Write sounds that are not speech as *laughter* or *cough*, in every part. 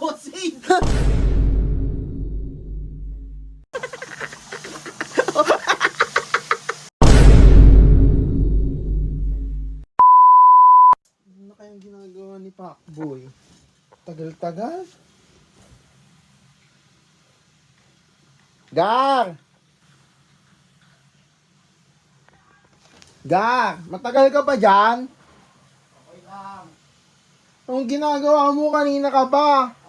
Bossing! Ano kayang ginagawa ni Pacboy? Tagal-tagal? Gar! Gar! Matagal ka pa dyan? Okay lang. Anong ginagawa mo kanina ka pa?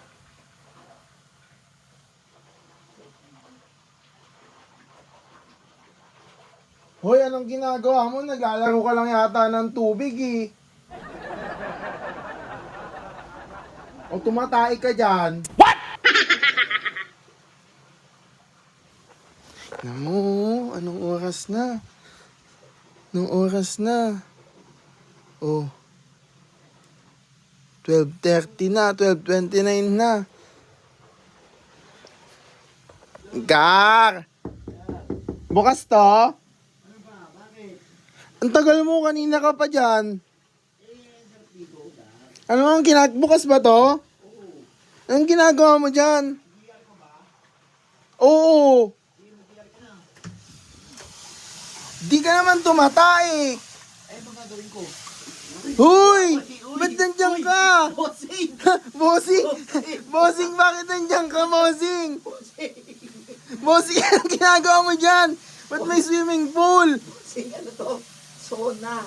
Hoy, anong ginagawa mo? Naglalaro ka lang yata ng tubig eh. O tumatay ka dyan. What? *laughs* Namo, anong oras na? Anong oras na? Oh. 12.30 na, 12.29 na. Gar! Bukas to? Ang tagal mo, kanina ka pa dyan. Ano ang ginag... Bukas ba to? Anong ginagawa mo dyan? Oo. Di ka naman tumatay. Ay, ano gagawin ko? Uy, Ba't nandiyan ka? Bossing! *laughs* Bossing! Bossing, bakit nandiyan ka? Bossing! Bossing, *laughs* anong ginagawa mo dyan? Ba't may swimming pool? Bossing, ano to? Sona.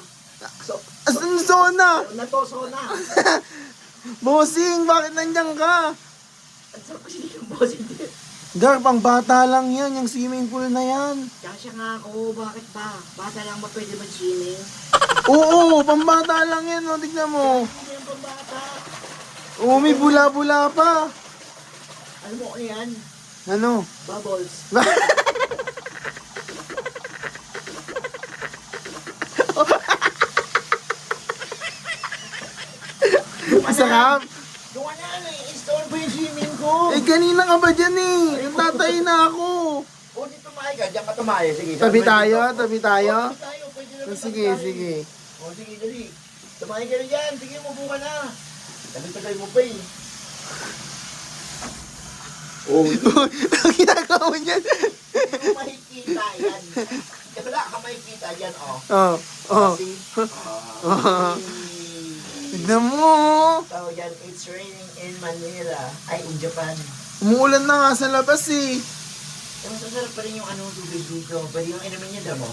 So, Asan zona? Sona to, sona. *laughs* Bossing, bakit nandiyan ka? Ang sarap kasi yung bossing. Gar, pang bata lang yan, yung swimming pool na yan. Kasya nga ako, bakit ba? Bata lang ba pwede mag-swimming? *laughs* Oo, pang bata lang yan, no? tignan mo. Hindi bata. Oo, may bula-bula pa. Ano mo ano yan? Ano? Bubbles. *laughs* Masarap. Doon na, na-install ba yung swimming ko? Eh, kanina ka ba dyan eh? Tatay na ako. O, di tumayo ka. Diyan ka tumayo. Sige. Tabi sabay tayo, dito. tabi tayo. O, tabi tayo. Pwede Oh, tabi Sige, tayo. sige. O, sige, dali. Tumayo ka na dyan. Sige, mubo ka na. Tabi-tabi mo pa eh. Oh, *laughs* Ang ginagawa mo dyan? Hindi mo makikita yan. Kasi wala ka makikita yan, oh. Oh, oh. See? *laughs* Ah. Tignan mo. So, yan, it's raining in Manila. Ay, in Japan. Umuulan na nga sa labas eh. Eh, mas masarap pa rin yung anong tubig dito. Pwede yung inumin niya, damo.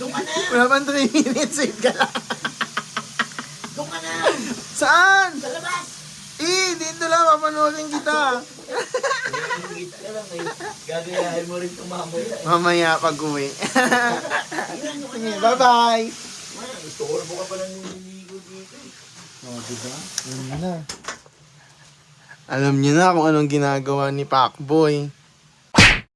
Doon ka na! Wala pang 3 minutes, wait ka lang. Doon ka na! Saan? Sa labas! Eh, dito lang, papanoorin kita. Kita ka lang eh. Gagayahin mo rin tumamay. Mamaya pag uwi. *laughs* Sige, bye-bye. Man, istorbo ka pa lang nililigo dito eh. Oh, diba? Yun na. Alam niyo na kung anong ginagawa ni Pacboy.